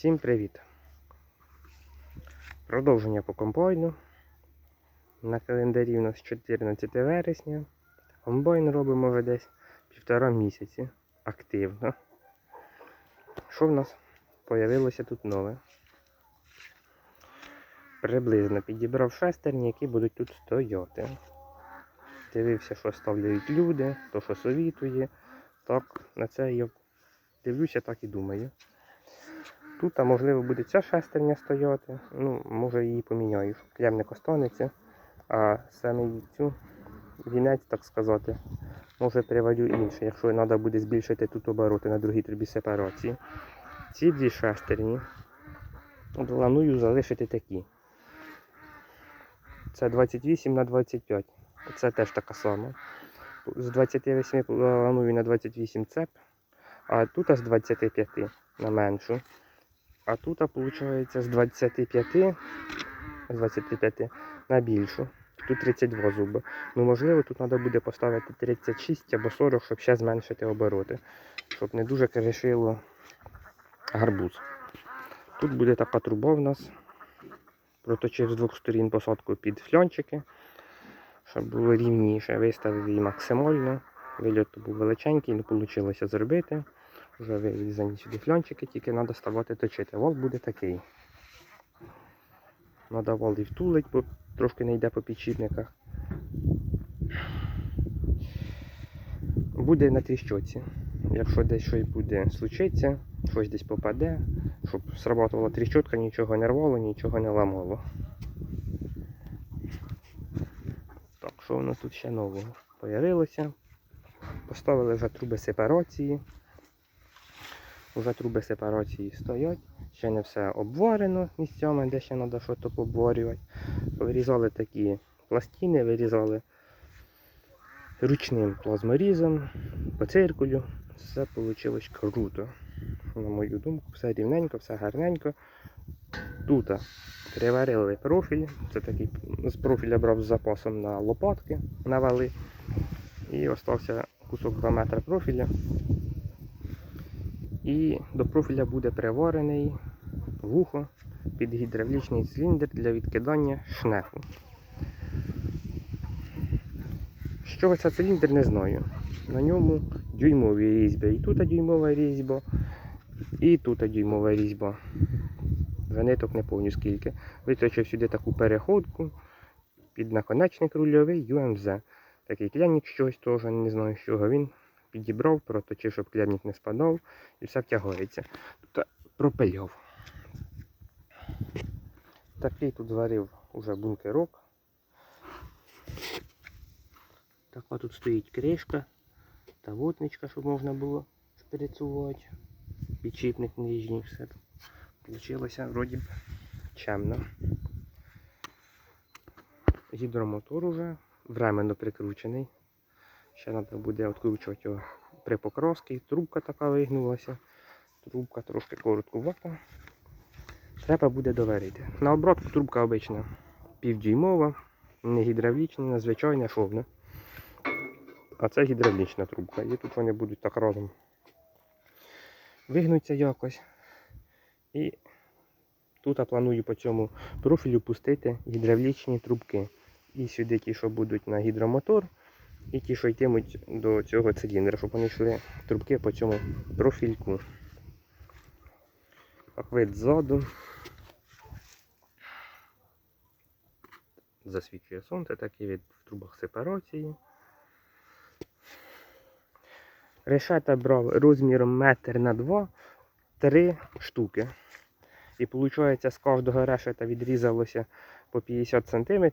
Всім привіт! Продовження по комбайну. На календарі у нас 14 вересня. Комбайн робимо вже десь півтора місяці активно. Що в нас появилося тут нове? Приблизно підібрав шестерні, які будуть тут стояти. Дивився, що ставляють люди, то що совітує. Так, на це я дивлюся, так і думаю. Тут, а можливо, буде ця шестерня стояти. Ну, може її поміняю. щоб Клемник останеться. А саме цю вінець, так сказати, може приварю інше, якщо треба буде збільшити тут обороти на другій трубі сепарації. Ці дві шестерні планую залишити такі. Це 28 на 25. Це теж така сама. З 28 планую на 28 цеп, а тут з 25 на меншу. А тут, виходить, з 25, з 25 на більшу. Тут 32 зуби. Ну, можливо, тут треба буде поставити 36 або 40, щоб ще зменшити обороти. Щоб не дуже кришило гарбуз. Тут буде така труба в нас. Проточив з двох сторін посадку під фльончики, щоб було рівніше. Виставив її максимально. Вильот був величенький, не вийшло зробити. Вже вирізані сюди фльончики, тільки треба ставати точити. Вал буде такий. Треба вал і втулить, бо трошки не йде по підшипниках. Буде на тріщоці. Якщо десь щось буде случиться, щось десь попаде, щоб срабатувала тріщотка, нічого не рвало, нічого не ламало. Так, що у нас тут ще нового? Появилося. Поставили вже труби сепарації. Уже труби сепарації стоять. Ще не все обварено місцями, де ще треба щось обварювати. Вирізали такі пластини, вирізали ручним плазморізом, по циркулю. Все вийшло круто. На мою думку, все рівненько, все гарненько. Тут приварили профіль. Це такий з профіля брав з запасом на лопатки, навели. І остався кусок 2 метри профіля. І до профіля буде приварений вухо під гідравлічний циліндр для відкидання шнеху. З чого це циліндр, не знаю. На ньому дюймові різьби. І тут дюймова різьба, і тут дюймова різьба. Заниток не повню скільки. Виточив сюди таку переходку під наконечник рульовий UMZ. Такий клянник щось теж, не знаю з чого він підібрав, проточив, щоб клянник не спадав і все втягається. Тут пропильов. Такий тут зварив уже бункерок. Така тут стоїть кришка та водничка, щоб можна було шприцувати. Підшипник нижній, все. Получилося вроді б чемно. Гідромотор уже временно прикручений. Ще треба буде відкручувати його при покровській. Трубка така вигнулася. Трубка трошки короткувата. Треба буде доварити. На обробку трубка обична півдюймова, не гідравлічна, звичайна шовна. А це гідравлічна трубка. І тут вони будуть так разом вигнуться якось. І тут я планую по цьому профілю пустити гідравлічні трубки. І сюди ті, що будуть на гідромотор, і ті, що йтимуть до цього циліндра, щоб вони йшли трубки по цьому профільку. Так вид ззаду. Засвічує сонце, такий вид в трубах сепарації. Решета брав розміром метр на два, три штуки. І виходить, з кожного решета відрізалося по 50 см.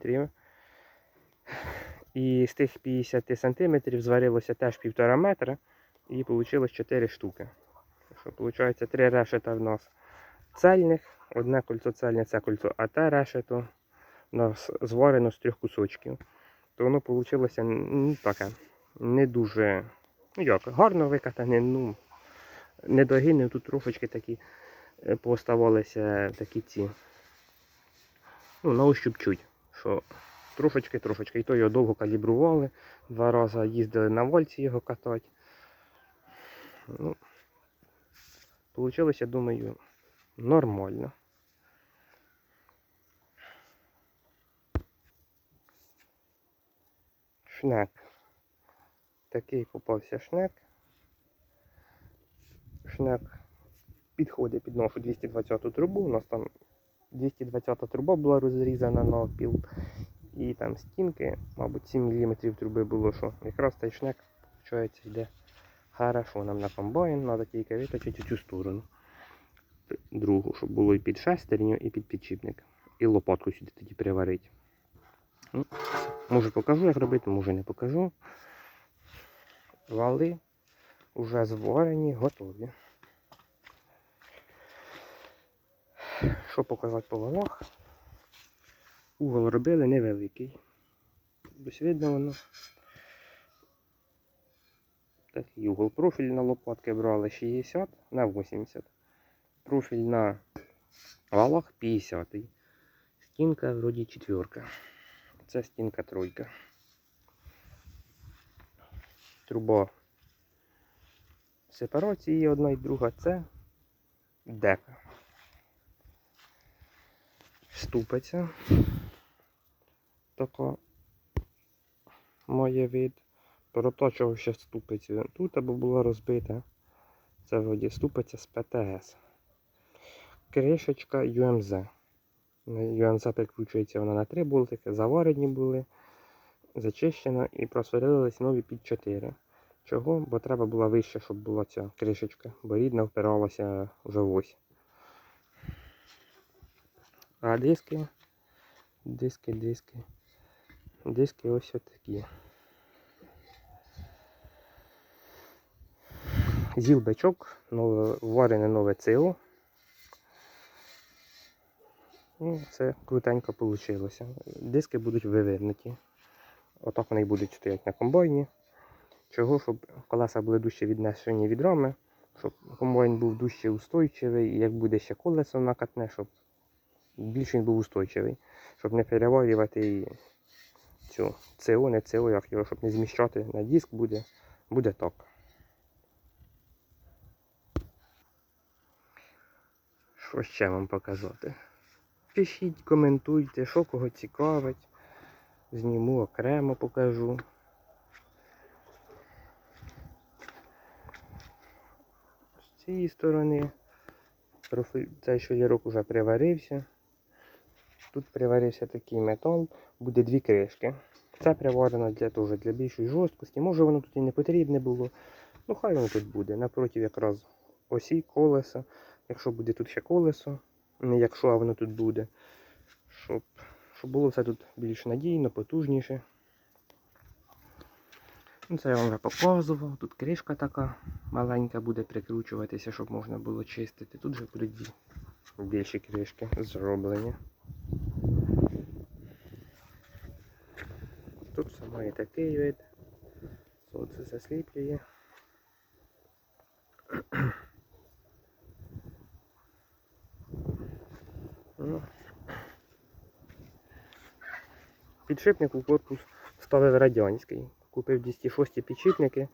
І з тих 50 см зварилося теж півтора метра і вийшло 4 штуки. Що, виходить, три решета в нас цельних, одне кольцо цельне це кольцо, а те решето у нас зварено з трьох кусочків. То воно вийшло ну, таке, не дуже ну як, гарно викатане, ну, недогини, тут трошечки такі е, поставалися такі ці. Ну, на ощуп чуть, що трошечки-трошечки. І то його довго калібрували. Два рази їздили на вольці його катати. Ну, Получилось, я думаю, нормально. Шнек. Такий попався шнек. Шнек підходить під нашу 220 трубу. У нас там 220 труба була розрізана на опіл. І там стінки, мабуть, 7 мм труби було, що якраз цей шнек, виходить, йде хорошо нам на комбайн, треба тільки виточити цю сторону. Другу, щоб було і під шестерню, і під підшипник. І лопатку сюди тоді приварити. Ну, може покажу, як робити, може не покажу. Вали вже зварені, готові. Що показати по валах? Угол робили невеликий. Ось видно воно. Такий угол. Профіль на лопатки брали 60 на 80. Профіль на валах 50. Стінка вроді четверка. Це стінка тройка. Труба сепарації одна і друга це дека. Ступиця. Така має вид. Проточував ще ступицю тут, або була розбита. Це вроді ступиця з ПТС. Кришечка UMZ. UMZ прикручується вона на три болтики, заварені були, зачищено і просверлились нові під 4. Чого? Бо треба була вища, щоб була ця кришечка, бо рідна впиралася вже ось. А диски, диски, диски. Диски ось такі. Зіл бичок, нове, варене нове цило. І це крутенько вийшло. Диски будуть вивернуті. Отак вони будуть стояти на комбайні. Чого? Щоб колеса були дужче віднесені від рами, щоб комбайн був дужче устойчивий, і як буде ще колесо накатне, щоб більш він був устойчивий, щоб не переварювати цю ЦО, не ЦО, як його, щоб не зміщати на диск буде, буде так. Що ще вам показати? Пишіть, коментуйте, що кого цікавить. Зніму окремо покажу. З цієї сторони цей шолірок вже приварився. Тут приварився такий метал, буде дві кришки. Це приварено для того, для більшої жорсткості. Може воно тут і не потрібне було. Ну хай воно тут буде. Напротив якраз осі колеса. Якщо буде тут ще колесо, не якщо а воно тут буде. Щоб, щоб було все тут більш надійно, потужніше. Ну, Це я вам вже показував. Тут кришка така маленька буде прикручуватися, щоб можна було чистити. Тут вже будуть більші кришки зроблені. Тут все має такий вид. Сонце засліплює. Ну. Підшипник у корпус ставив радянський. Купив 206 підшипники.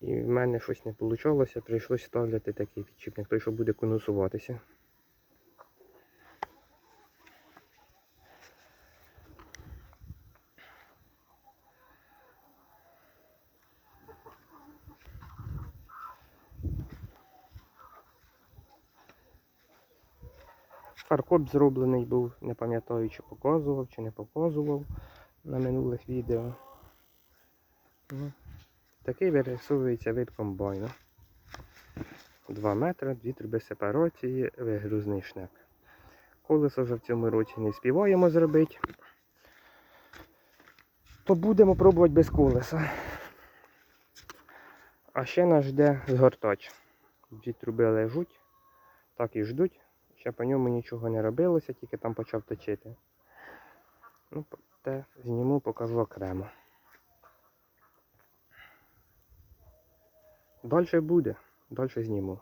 І в мене щось не вийшло, прийшлося ставляти такий підшипник, той, що буде конусуватися. Фаркоп зроблений був, не пам'ятаю, чи показував, чи не показував на минулих відео. Ну, такий вирисовується вид комбайна. 2 метри, дві труби сепарації, вигрузний шнек. Колесо вже в цьому році не співаємо зробити. То будемо пробувати без колеса. А ще нас жде згортач. Дві труби лежуть, так і ждуть. Ще по ньому нічого не робилося, тільки там почав точити. Ну, те зніму, покажу окремо. Далі буде, далі зніму.